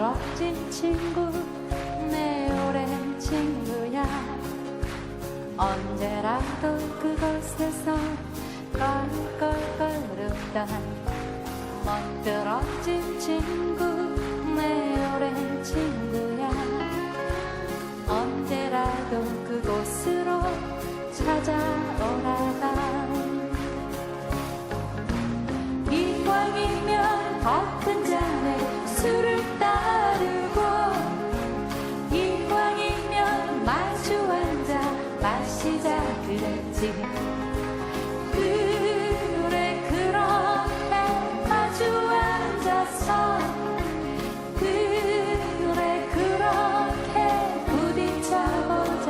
멋들어진 친구 내 오랜 친구야. 언제라도 그곳에서 껄껄거렸던 멋들어진 친구 내 오랜 친구 그랬지. 그래 그렇게 마주 앉아서. 그래 그렇게 부딪혀보자.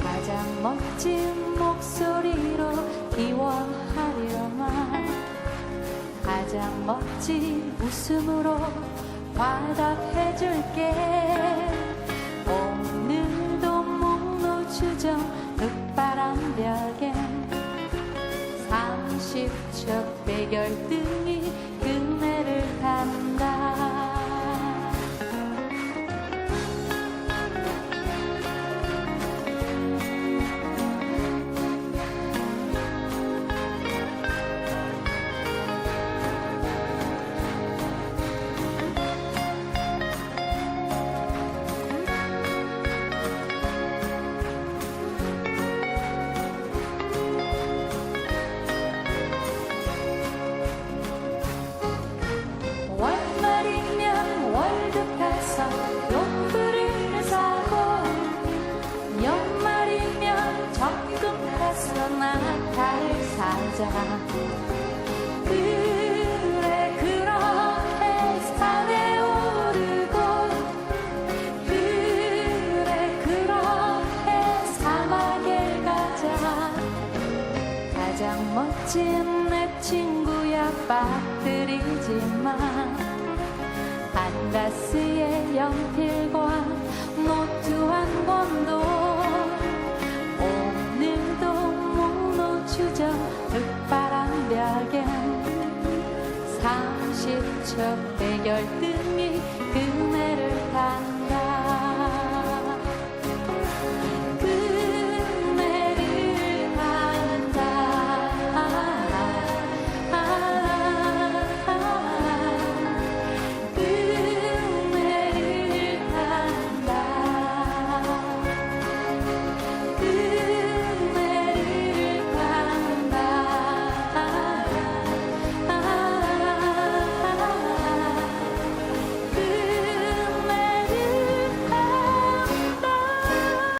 가장 멋진 목소리로 기원하려만. 가장 멋진 웃음으로 화답해줄게. 오늘도 목노주정 흙바람 벽엔 30초 대결등 용돈을 사고 연말이면 적금해서 나타를 사자. 그래 그렇게 산에 오르고 그래 그렇게 사막에 가자. 가장 멋진 내 친구야 빠뜨리지만 한가스의 연필과 노트 한 권도. 오늘도 목노주정 흙바람 벽엔 30초 대결등이